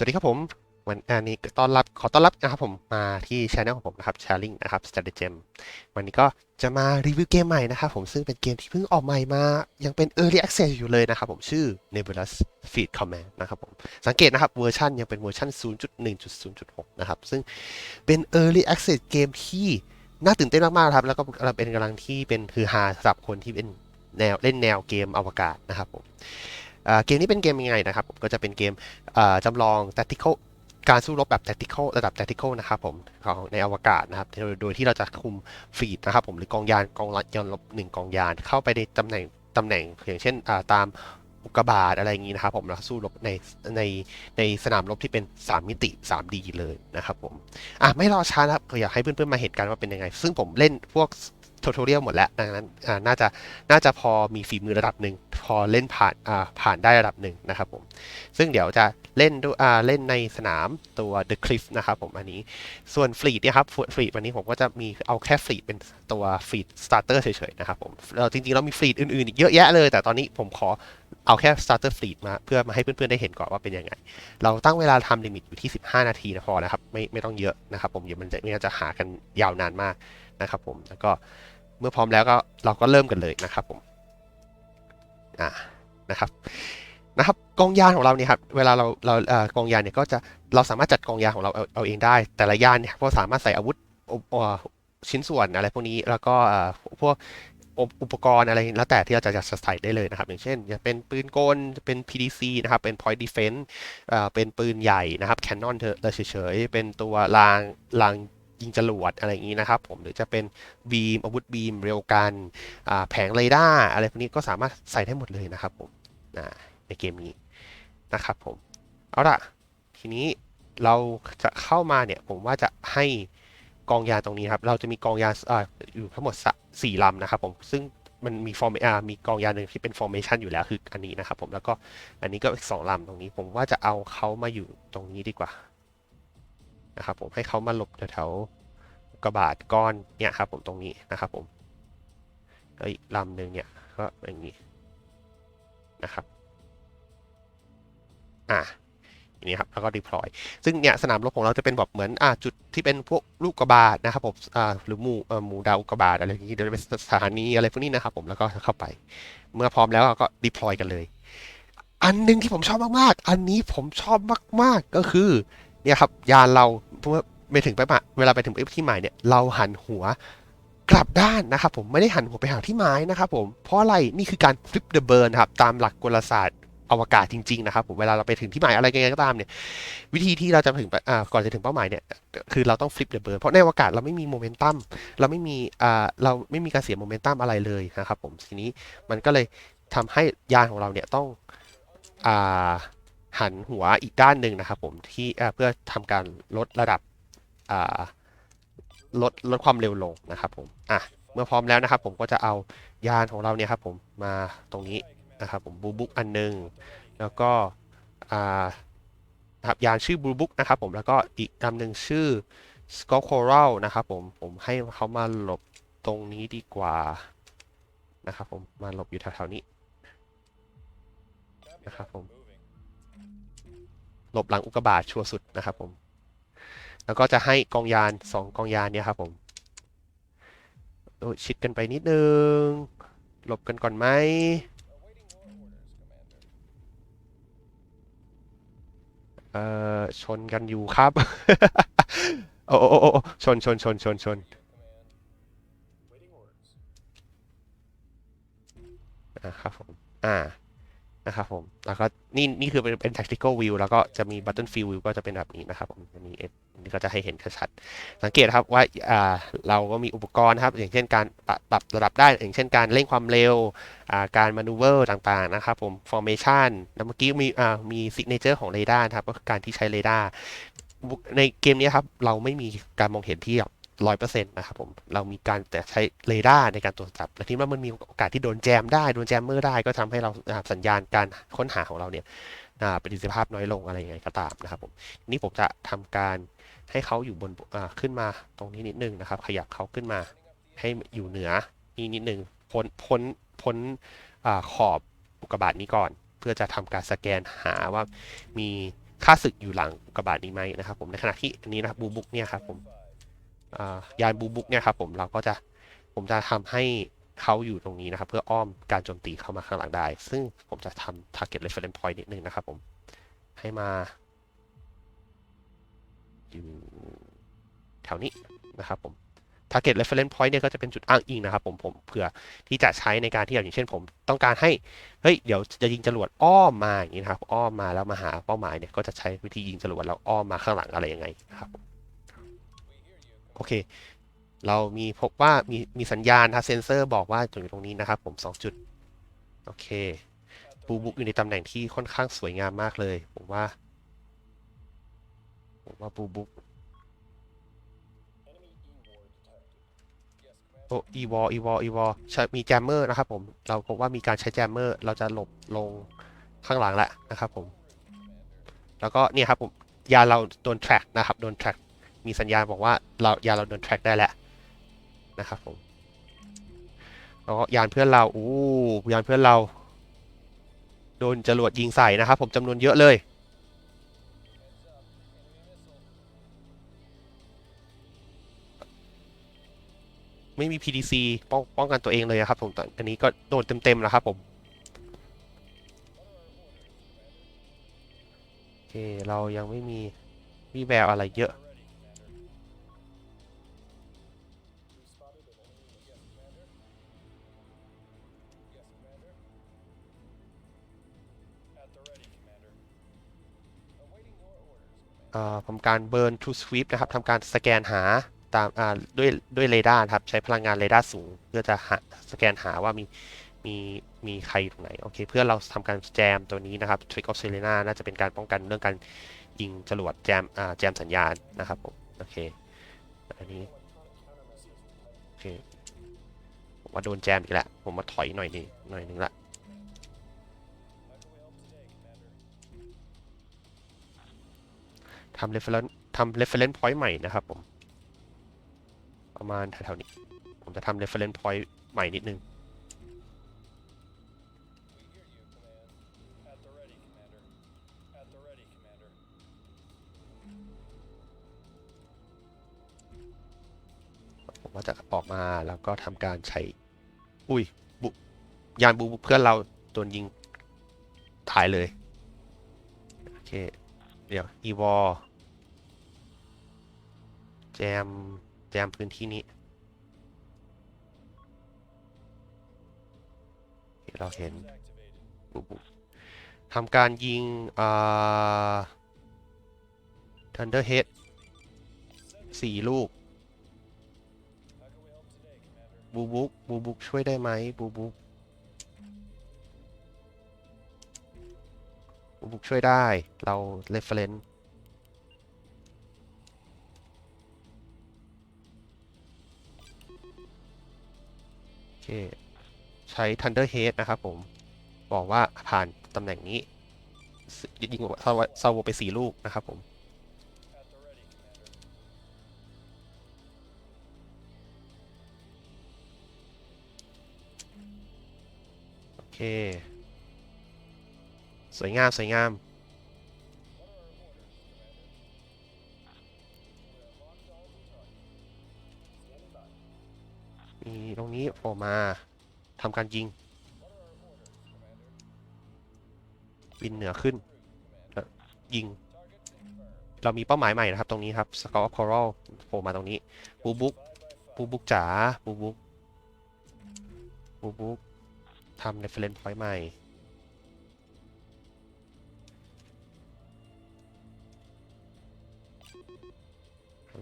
สวัสดีครับผม วันอันนี้ต้อนรับขอต้อนรับนะครับผมมาที่ช anel ของผมนะครับ Sharing นะครับ Stratagem วันนี้ก็จะมารีวิวเกมใหม่นะครับผมซึ่งเป็นเกมที่เพิ่งออกใหม่มา ยังเป็น Early Access อยู่เลยนะครับผมชื่อ Nebulous Feed Command นะครับผมสังเกตนะครับเวอร์ชันยังเป็นเวอร์ชัน0.1.0.6 นะครับ ซึ่งเป็น Early Access เกมที่น่าตื่นเต้นมากๆครับ แล้วก็กำลังเป็นกำลังที่เป็นคือฮาสำหรับคนที่เป็นแนวเล่นแนวเกมอวกาศนะครับผม เกมนี้เป็นเกมยังไงนะครับผมก็จะเป็นเกมอ่าจำลอง tactical การสู้รบแบบ tactical ระดับ tactical นะครับผมของในอวกาศนะครับโดยที่เราจะคุมฟีดนะครับผมหรือกองยานกองยานลบหนึ่งกองยานเข้าไปในตำแหน่งตำแหน่งอย่างเช่นตามอุกกาบาตอะไรอย่างนี้นะครับผมแล้วสู้รบในในในสนามรบที่เป็น 3 มิติ 3D เลยนะครับผมอะไม่รอช้านะครับอยากให้เพื่อนๆมาเห็นกันว่าเป็นยังไง ซึ่งผมเล่นพวก ทูทอเรียลหมดแล้วดังนั้นอ่าน่าจะน่าจะพอมีฝีมือระดับหนึ่งพอเล่นผ่านผ่านได้ระดับหนึ่งนะครับผมซึ่งเดี๋ยวจะเล่นด้วยเล่นในสนามตัว The Cliff นะครับผมอันนี้ส่วนฟลีดเนี่ยครับฟลีดวันนี้ผมก็จะมีเอาแค่ฟลีดเป็นตัวฟลีดสตาร์เตอร์เฉยๆนะครับผมจริงๆเรามีฟลีดอื่นๆอีกเยอะแยะเลย แต่ตอนนี้ผมขอเอาแค่สตาร์เตอร์ฟลีดมาเพื่อมาให้เพื่อนๆ ได้เห็นก่อนว่าเป็นยังไง เราตั้งเวลาทำลิมิตอยู่ที่ 15 นาทีนะพอนะครับ ไม่ไม่ต้องเยอะนะครับผมเดี๋ยวมันจะไม่งั้นจะหากันยาวนานมากนะครับผมแล้วก็ เมื่อพร้อมแล้วก็เราก็เริ่มกันเลยนะครับผมอ่านะครับนะครับกองยานของเราเนี่ยครับเวลาเราเราเอ่อกองยานเนี่ยก็จะเราสามารถจัดกองยานของเราเอาเอาเองได้ แต่ละยานเนี่ยก็สามารถใส่อาวุธอุปเอ่อชิ้นส่วนอะไรพวกนี้แล้วก็เอ่อพวกอุปกรณ์อะไรแล้วแต่ที่เราจะจะใส่ได้เลยนะครับ อย่างเช่นจะเป็นปืนกลจะเป็น PDC นะครับ เป็น Point Defense เอ่อเป็นปืนใหญ่นะครับ Canon เธอเฉยๆเป็นตัวรางราง ยิงจรวดอะไรอย่างนี้นะครับผมหรือจะเป็นบีมอาวุธบีมเร็วกันแผงเรดาร์อะไรพวกนี้ก็สามารถใส่ได้หมดเลยนะครับผมในเกมนี้นะครับผมเอาล่ะทีนี้เราจะเข้ามาเนี่ยผมว่าจะให้กองยาตรงนี้ครับ เราจะมีกองยาออยู่ทั้งหมดสี่ลำนะครับผมซึ่งมันมีฟอร์มอ่ามีกองยาหนึ่งที่เป็น formation อยู่แล้วคืออันนี้นะครับผมแล้วก็อันนี้ก็อีกสองลำตรงนี้ ผมว่าจะเอาเขามาอยู่ตรงนี้ดีกว่า นะครับผมให้เขามาหลบแถวๆกกาบาตก้อนเนี่ยครับผมตรงนี้นะครับผมแล้วอีกลำหนึ่งเนี่ยก็อย่างนี้นะครับอ่าอย่างนี้ครับแล้วก็ deploy ซึ่งเนี่ยสนามรบของเราจะเป็นแบบเหมือนอ่าจุดที่เป็นพวกลูกกระบาดนะครับผมอ่าหรือหมู่เอ่อหมู่ดาวกกาบาตอะไรอย่างนี้เดี๋ยวจะเป็นสถานีอะไรพวกนี้นะครับผมแล้วก็เข้าไป เมื่อพร้อมแล้วก็ deploy กันเลย อันหนึงที่ผมชอบมากๆ อันนี้ผมชอบมาก ๆ ก็คือ เนี่ยครับยานเราเมื่อไปถึงไปมาเวลาไปถึงที่หมายเนี่ยเราหันหัวกลับด้านนะครับผมไม่ได้หันหัวไปหาที่หมายนะครับผมเพราะอะไรนี่คือการ flip the burn ครับตามหลักกลศาสตร์อวกาศจริงๆนะครับผมเวลาเราไปถึงที่หมายอะไรกันก็ตามเนี่ยวิธีที่เราจะถึงไปอ่าก่อนจะถึงเป้าหมายเนี่ยคือเราต้อง flip the burn เพราะในอวกาศเราไม่มีโมเมนตัมเราไม่มีอ่าเราไม่มีการเสียโมเมนตัมอะไรเลยนะครับผมทีนี้มันก็เลยทำให้ยานของเราเนี่ยต้องอ่า หันหัวอีกด้านหนึ่งนะครับผมที่เพื่อทำการลดระดับลดลดความเร็วลงนะครับผมอะเมื่อพร้อมแล้วนะครับ ผมก็จะเอายานของเราเนี่ยครับผมมาตรงนี้นะครับผมบูบุ๊กอันหนึ่งแล้วก็นะครับยานชื่อบูบุ๊กนะครับผมแล้วก็อีกลำหนึ่งชื่อ s c o c o r a l นะครับผมผมให้เขามาหลบตรงนี้ดีกว่านะครับผมมาหลบอยู่แถวๆนี้นะครับผม หลบหลังอุกกาบาตชัวร์สุดนะครับผม แล้วก็จะให้กองยานสองกองยานเนี่ยครับผมโอ้ยชิดกันไปนิดนึง หลบกันก่อนไหมเอ่อชนกันอยู่ครับ โอ้โอโอ้โอ้ชนชนชนชนชนอ่าครับผม อ่า นะครับผม แล้วก็นี่นี่คือเป็นเป็น tactical view แล้วก็จะมี battlefield view ก็จะเป็นแบบนี้นะครับผมอันนี้เอ็นนี่ก็จะให้เห็นชัดๆสังเกตครับว่าอ่าเราก็มีอุปกรณ์ครับ อย่างเช่นการปรับระดับได้ อย่างเช่นการเร่งความเร็วอ่าการ maneuver ต่างๆนะครับผม formation แล้วเมื่อกี้มีอ่ามี signature ของเรดาร์ครับ ก็คือการที่ใช้เรดาร์ในเกมนี้ครับ เราไม่มีการมองเห็นที่แบบ ร้อยเปอร์เซ็นต์นะครับผมเรามีการแต่ใช้เรดาร์ในการตรวจจับ และที่ว่ามันมีโอกาสที่โดนแจมได้ โดนแจมเมอร์ได้ก็ทำให้เราสัญญาณการค้นหาของเราเนี่ยประสิทธิภาพน้อยลงอะไรยังไงก็ตามนะครับผมนี่ผมจะทำการให้เขาอยู่บนขึ้นมาตรงนี้นิดนึงนะครับ ขยับเขาขึ้นมาให้อยู่เหนือนี่นิดนึงพ้นพ้นพ้นอขอบอุกกาบาตนี้ก่อน เพื่อจะทำการสแกนหาว่ามีค่าศึกอยู่หลังอุกกาบาตนี้ไหมนะครับผมในขณะที่อันนี้นะครับบูบุกเนี่ยครับผม ยานบูบุกเนี่ยครับผมเราก็จะผมจะทำให้เขาอยู่ตรงนี้นะครับ เพื่ออ้อมการโจมตีเข้ามาข้างหลังได้ ซึ่งผมจะทำ target reference point นิดนึงนะครับผมให้มาอยู่แถวนี้นะครับผม target reference point เนี่ยก็จะเป็นจุดอ้างอิงนะครับผมผมเผื่อที่จะใช้ในการที่อย่างเช่นผมต้องการให้เฮ้ยเดี๋ยวจะยิงจรวดอ้อมมาอย่างนี้นะครับอ้อมมาแล้วมาหาเป้าหมายเนี่ยก็จะใช้วิธียิงจรวดแล้วอ้อมมาข้างหลังอะไรยังไงนะครับ โอเค เรามีพบว่ามีมีสัญญาณทางเซนเซอร์บอกว่าอยู่ตรงนี้นะครับผมสองจุด โอเคบูบุกอยู่ในตำแหน่งที่ค่อนข้างสวยงามมากเลย ผมว่า ผมว่าบูบุกโอ้อีวออีวออีวอใช้มีแจมเมอร์นะครับผม เราพบว่ามีการใช้แจมเมอร์ เราจะหลบลงข้างหลังแล้วนะครับผม แล้วก็เนี่ยครับผม ยาเราโดน track นะครับ โดน track มีสัญญาณบอกว่าเรายาเราโดน track ได้แล้วนะครับผมแล้วก็ยานเพื่อนเราอู้ยานเพื่อนเรา โดนจรวดยิงใส่นะครับ ผมจำนวนเยอะเลยไม่มี PDC ป้องป้องกันตัวเองเลยครับผมตอนอันนี้ก็โดนเต็มๆแล้วครับผม โอเค เรายังไม่มีวี่แววอะไรเยอะ ทำการ burn to sweep นะครับทำการสแกนหาตามด้วยด้วยเรดาร์ครับใช้พลังงานเรดาร์สูง เพื่อจะหาสแกนหาว่ามีมีมีใครอยู่ตรงไหนโอเคเพื่อเราทำการแจมตัวนี้นะครับ Trick of Selena น่าจะเป็นการป้องกันเรื่องการยิงจรวดแจมแจมสัญญาณนะครับผมโอเคอันนี้โอเคผมมาโดนแจมอีกแล้วผมมาถอยหน่อยนึงหน่อยนึงละ ทำ reference ทำ reference point ใหม่นะครับผม ประมาณแถวๆนี้ ผมจะทำ reference point ใหม่นิดนึงผมว่าจะออกมาแล้วก็ทำการใช้ อุ้ยบุยานบูเพื่อนเราโดนยิงตายเลย โอเค เดี๋ยวอีวอ แจม แจมพื้นที่นี้ เราเห็นบุบุทำการยิงอ่า Thunderhead สี่ลูก บูบุกบูบุกช่วยได้ไหมบูบุกบูบุกช่วยได้ เรา reference โอเค ใช้ Thunderhead นะครับผม บอกว่าผ่านตำแหน่งนี้ ยิงซาววโวไปสี่ลูกนะครับผมโอเค สวยงาม สวยงาม มาทำการยิง บินเหนือขึ้น ยิง เรามีเป้าหมายใหม่นะครับ ตรงนี้ครับ s c o r of Coral โผล่มาตรงนี้บูบุ๊กบูบุ๊กจ๋าบูบุ๊กบูบุ๊กทำ reference point ใหม่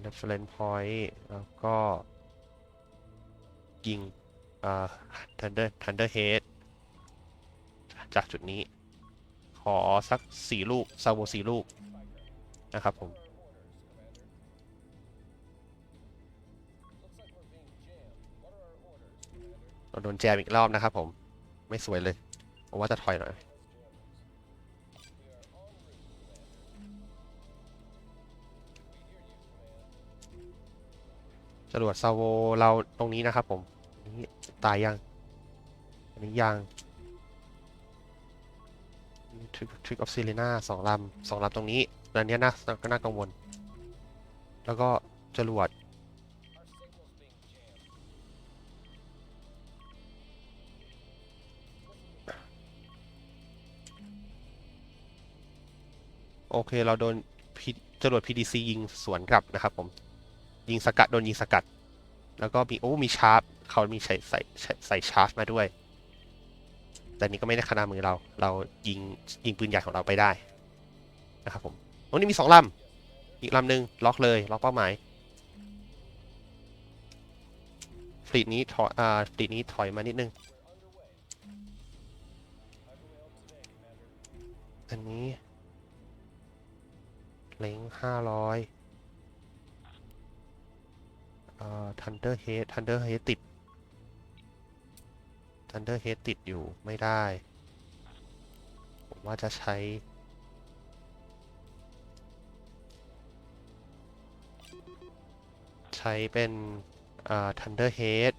reference point แล้วก็ยิง อ่า thunder thunder head จากจุดนี้ ขอสักสี่ลูกซาโวสี่ลูก นะครับผม เราโดนแจมอีกรอบนะครับผม ไม่สวยเลย ผมว่าจะถอยหน่อยจรวดซาโวเราตรงนี้นะครับผม ตายยังอันนี้ยังทริกทริกออฟซิลิน่าสองลำสองลำตรงนี้อันนี้น่าก็น่ากังวล แล้วก็จรวดโอเค เราโดนจรวด PDC ยิงสวนกลับนะครับผม ยิงสกัด โดนยิงสกัด แล้วก็มีโอ้มีชาร์ปเขามีใส่ใส่ใส่ชาร์จมาด้วย แต่นี้ก็ไม่ได้ขนาดมือเรา เรายิงยิงปืนใหญ่ของเราไปได้นะครับผมโอ้นี่มีสองลำอีกลำหนึ่งล็อกเลยล็อกเป้าหมายฟลีดนี้ถอยอ่าฟลีดนี้ถอยมานิดนึงอันนี้เล็งห้าร้อย เอ่อ Thunder Head Thunder Head ติด Thunder Head ติดอยู่ไม่ได้ ผมว่าจะใช้ใช้เป็นอ่อ Thunder Head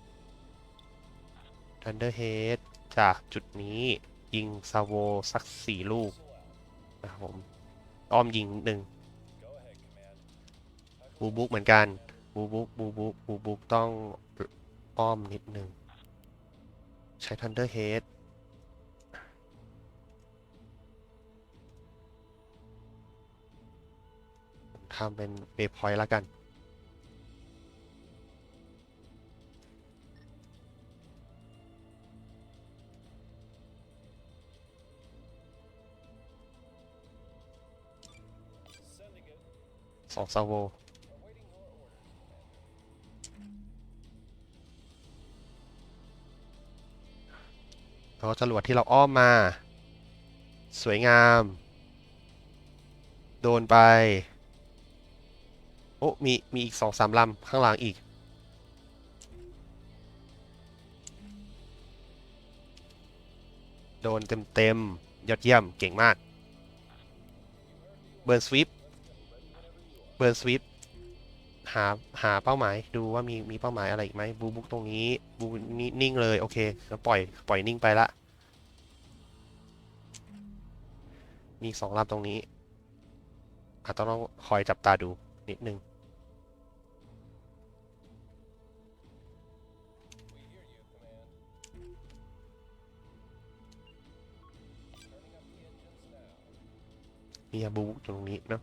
Thunder Head จากจุดนี้ยิงซาโวสักสี่ลูกนะครับผม อ้อมยิงหนึ่งบูบุกเหมือนกัน บูบุกบูบุกบูบุกต้องอ้อมนิดหนึ่งใช้ Thunder Head ทำเป็นเบพอยต์แล้วกัน สองซาโว แล้วจรวดที่เราอ้อมมา สวยงาม โดนไป โอ้มี มีอีกสองสามลำข้างหลังอีก โดนเต็มเต็มยอดเยี่ยม เก่งมาก เบิร์นสวีปเบิร์นสวีป หาหาเป้าหมายดูว่ามีมีเป้าหมายอะไรอีกไหมบูบุ๊กตรงนี้บูนี่นิ่งเลยโอเคแล้วปล่อยปล่อยนิ่งไปละ มีสองลำตรงนี้อาจจะต้องคอยจับตาดูนิดนึงมีบูบุ๊กตรงนี้เนอะ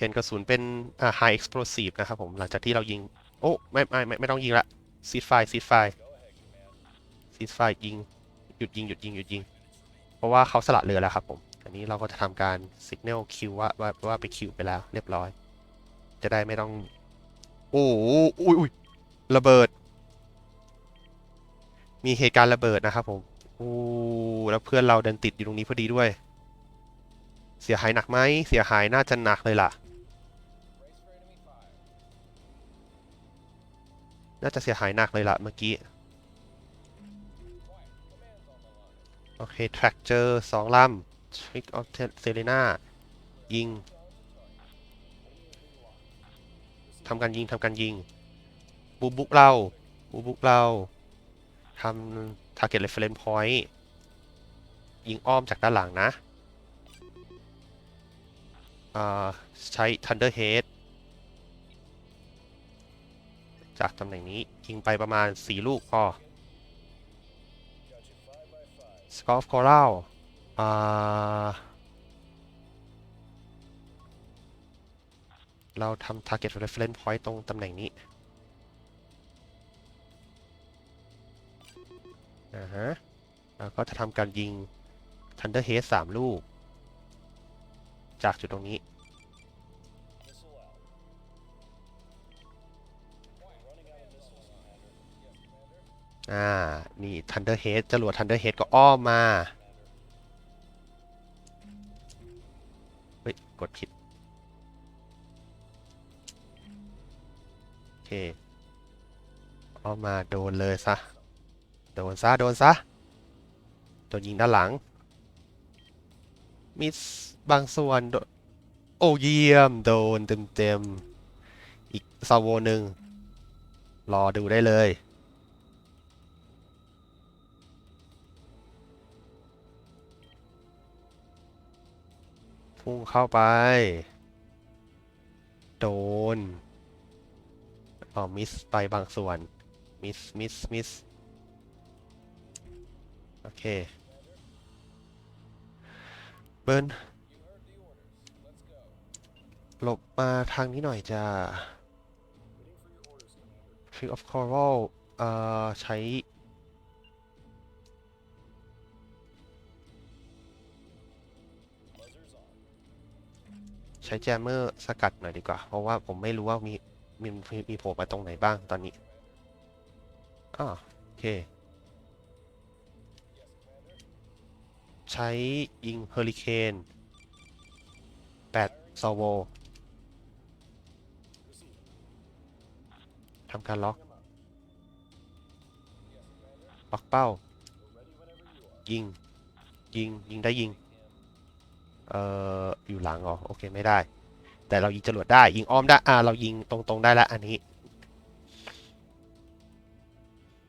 เปลี่ยนกระสุนเป็นอ่า high explosive นะครับผมหลังจากที่เรายิง โอ้ไม่ไม่ไม่ไม่ต้องยิงละซีดไฟซีดไฟซีดไฟยิงหยุดยิงหยุดยิงหยุดยิง เพราะว่าเขาสละเรือแล้วครับผม อันนี้เราก็จะทำการ signal คิวว่าว่าว่าไปคิวไปแล้วเรียบร้อย จะได้ไม่ต้องโอ้โหอุ้ยอุ้ยระเบิด มีเหตุการณ์ระเบิดนะครับผมโอ้แล้วเพื่อนเราเดินติดอยู่ตรงนี้พอดีด้วย เสียหายหนักไหมเสียหายน่าจะหนักเลยล่ะ น่าจะเสียหายหนักเลยล่ะเมื่อกี้ โอเค แทร็กเจอสองลำ Trick of Selena ยิงทำการยิงทำการยิง บูบุกเราบูบุกเราทำ Target Reference Point ยิงอ้อมจากด้านหลังนะอ่าใช้ Thunder จากตำแหน่งนี้ยิงไปประมาณ 4 ลูกพอ Skull of Coral อ่าเราทำ Target Reference Point ตรงตำแหน่งนี้อ่าฮะแล้วก็จะทำการยิง Thunder Head 3 ลูก จากจุดตรงนี้ อ่า นี่ Thunder Head จรวด Thunder Head ก็อ้อมมา เฮ้ย กดผิด โอเคอ้อมมาโดนเลยซะ โดนซะ โดนซะ โดนยิงด้านหลัง มิสบางส่วนโอ้เยี่ยม โดนเต็มๆ อีกซาโวหนึ่ง รอดูได้เลย พุ่งเข้าไป โดนอ๋อมิสไปบางส่วน มิส มิส มิส โอเค เบิร์นหลบมาทางนี้หน่อยจ้า Tree of Coral เอ่อ ใช้ ช้แจมเมอร์สกัดหน่อยดีกว่า เพราะว่าผมไม่รู้ว่ามีมีมีโผล่มาตรงไหนบ้างตอนนี้อ่าโอเค ใช้ยิงเฮอริเคน8ซอโวทำการล็อก ล็อกเป้า ยิง ยิง ยิงได้ยิง เอ่ออยู่หลังเหรอโอเคไม่ได้ แต่เรายิงจรวดได้ยิงอ้อมได้อ่าเรายิงตรงๆได้แล้วอันนี้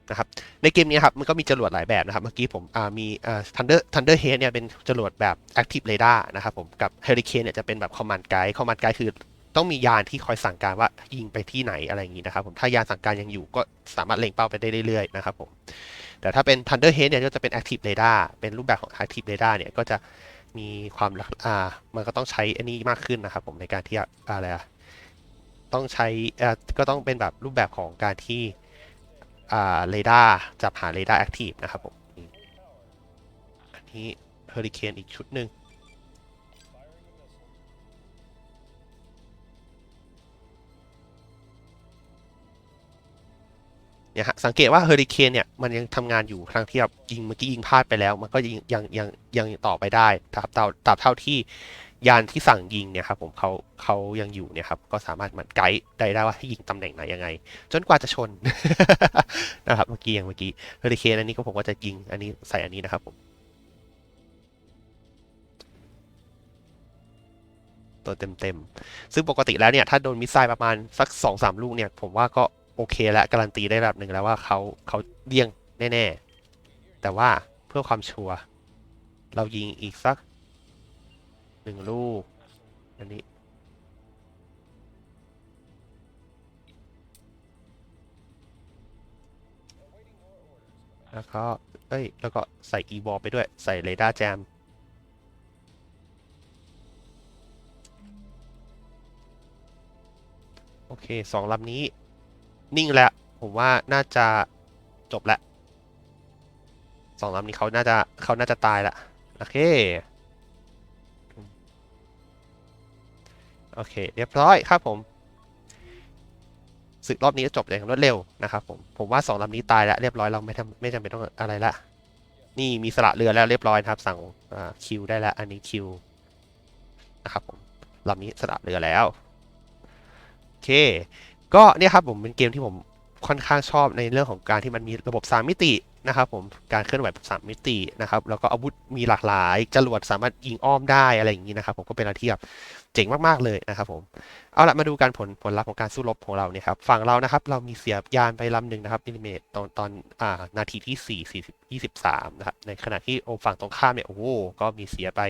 นะครับในเกมนี้ครับมันก็มีจรวดหลายแบบนะครับ เมื่อกี้ผมอ่ามีอ่า Thunder Thunder Head เนี่ยเป็นจรวดแบบ Active Radar นะครับผมกับ Hurricane เนี่ยจะเป็นแบบ Command Guide Command Guide คือต้องมียานที่คอยสั่งการว่ายิงไปที่ไหนอะไรอย่างนี้นะครับผมถ้ายานสั่งการยังอยู่ก็สามารถเล็งเป้าไปได้เรื่อยๆนะครับผมแต่ถ้าเป็น Thunder Head เนี่ยก็จะเป็น Active Radar เป็นรูปแบบของ Active Radar เนี่ยก็จะ มีความลักอ่ามันก็ต้องใช้อันนี้มากขึ้นนะครับ ผมในการที่อะไรอะต้องใช้อ่าก็ต้องเป็นแบบรูปแบบของการที่อ่าเรดาร์จับหาเรดาร์แอคทีฟนะครับผมอันนี้เฮอริเคนอีกชุดหนึ่ง เนี่ยฮะสังเกตว่าเฮอริเคนเนี่ยมันยังทำงานอยู่ครั้งที่แบบยิงเมื่อกี้ยิงพลาดไปแล้ว มันก็ยังยังยังยังต่อไปได้ครับตราบตราบเท่าที่ยานที่สั่งยิงเนี่ยครับผมเขาเขายังอยู่เนี่ยครับก็สามารถมือนไกด์ได้ได้ว่าให้ยิงตำแหน่งไหนยังไง จนกว่าจะชนนะครับเมื่อกี้อย่างเมื่อกี้เฮอริเคนอันนี้ก็ผมก็จะยิงอันนี้ใส่อันนี้นะครับผมตัวเต็มๆ ซึ่งปกติแล้วเนี่ย ถ้าโดนมิสไซล์ประมาณสักสองสามลูกเนี่ย ผมว่าก็ โอเคแล้วการันตีได้ระดับหนึ่งแล้วว่าเขาเขาเลี่ยงแน่ๆ แต่ว่าเพื่อความชัวร์เรายิงอีกสักหนึ่งลูก อันนี้ แล้วก็ เอ้ย แล้วก็ใส่ e w a l ไปด้วย ใส่เรดาร์แจม โอเคสองลำนี้ นิ่งแล้ว ผมว่าน่าจะจบละสองลำนี้เขาน่าจะเขาน่าจะตายละโอเคโอเค เรียบร้อยครับผมศึกรอบนี้ก็จบอย่างรวดเร็วนะครับผมผมว่าสองลำนี้ตายแล้วเรียบร้อยเราไม่ทำไม่จำเป็นต้องอะไรละนี่มีสละเรือแล้วเรียบร้อยครับ สั่งคิวได้แล้วอันนี้คิวนะครับผมลำนี้สละเรือแล้วโอเค ก็เนี่ยครับผมเป็นเกมที่ผมค่อนข้างชอบในเรื่องของการที่มันมีระบบ 3 มิตินะครับผมการเคลื่อนไหวแบบ3มิตินะครับแล้วก็อาวุธมีหลากหลายจรวดสามารถยิงอ้อมได้อะไรอย่างนี้นะครับผมก็เป็นอะไรที่แบบเจ๋งมากๆเลยนะครับผมเอาละมาดูการผลผลลัพธ์ของการสู้รบของเราเนี่ยครับฝั่งเรานะครับเรามีเสียบยานไปลำหนึ่งนะครับอินิเมตตอนตอนอ่านาทีที่4 4 23นะครับในขณะที่โอฝั่งตรงข้ามเนี่ยโอ้โหก็มีเสียไป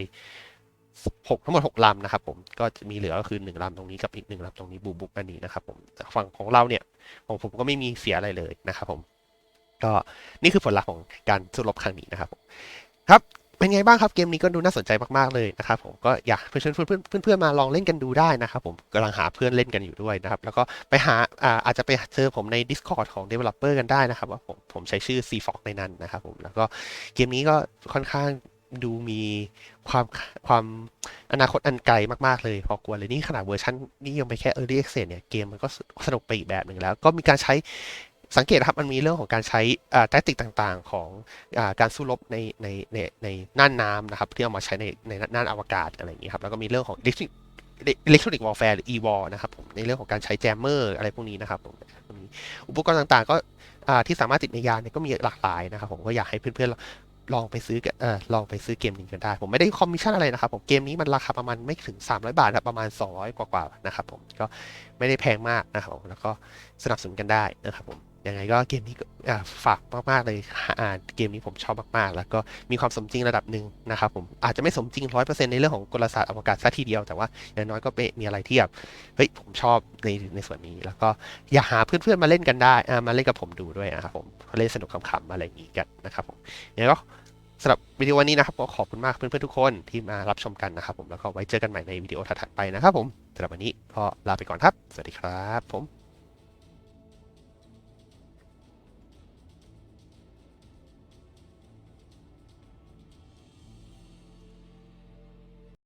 6ทั้งหมด6ลำนะครับผมก็จะมีเหลือก็คือ1ลำตรงนี้กับอีก1ลำตรงนี้บูบุกอันนี้นะครับผมฝั่งของเราเนี่ยของผมก็ไม่มีเสียอะไรเลยนะครับผมก็นี่คือผลลัพธ์ของการสู้รบครั้งนี้นะครับผมครับเป็นไงบ้างครับเกมนี้ก็ดูน่าสนใจมากๆเลยนะครับผมก็อยากเพื่อนเพื่อนเพื่อนมาลองเล่นกันดูได้นะครับผมกำลังหาเพื่อนเล่นกันอยู่ด้วยนะครับแล้วก็ไปหาอาอาจจะไปเจอผมใน Discord ของ Developer กันได้นะครับว่าผมผมใช้ชื่อ c f o x ในนั้นนะครับผมแล้วก็เกมนี้ก็ค่อนข้าง ดูมีความความอนาคตอันไกลมาก ๆ เลยพอกลัวเลยนี่ขนาดเวอร์ชันนี่ยังไปแค่ Early Access เนี่ย เกมมันก็สนุกไปอีกแบบหนึ่งแล้ว ก็มีการใช้สังเกตครับมันมีเรื่องของการใช้แทคติกต่างๆ ของอการสู้รบในในในในน่านน้ำนะครับ ที่เอามาใช้ในในน่านอวกาศอะไรอย่างนี้ครับแล้วก็มีเรื่องของอิเล็กทรอนิกส์วอลแฟร์หรือ e-war นะครับผมในเรื่องของการใช้แจมเมอร์อะไรพวกนี้นะครับผมอุปกรณ์ต่างๆ ก็ที่สามารถติดในยานเนี่ยก็มีหลากหลายนะครับผมก็อยากให้เพื่อนๆ ลองไปซื้อเออลองไปซื้อเกมนี้กันได้ ผมไม่ได้คอมมิชชั่นอะไรนะครับผมเกมนี้มันราคาประมาณไม่ถึง 300 บาทครับประมาณ 200 กว่าๆนะครับผมก็ไม่ได้แพงมากนะครับแล้วก็สนับสนุนกันได้นะครับผม ยังไงก็เกมนี้ฝากมากๆเลยอ่าเกมนี้ผมชอบมากๆ แล้วก็มีความสมจริงระดับหนึ่งนะครับผมอาจจะไม่สมจริง 100%ในเรื่องของกลศาสตร์อวกาศซะทีเดียวแต่ว่าอย่างน้อยก็เป็นมีอะไรที่แบบเฮ้ยผมชอบในในส่วนนี้ แล้วก็อย่าหาเพื่อนๆมาเล่นกันได้อ่ามาเล่นกับผมดูด้วยนะครับผมเล่นสนุกขำๆอะไรอย่างนี้กันนะครับผมยังไงก็สำหรับวิดีโอวันนี้นะครับก็ขอบคุณมากเพื่อนๆทุกคนที่มารับชมกันนะครับผมแล้วก็ไว้เจอกันใหม่ในวิดีโอถัดๆไปนะครับผมสำหรับวันนี้ก็ลาไปก่อนครับ สวัสดีครับผม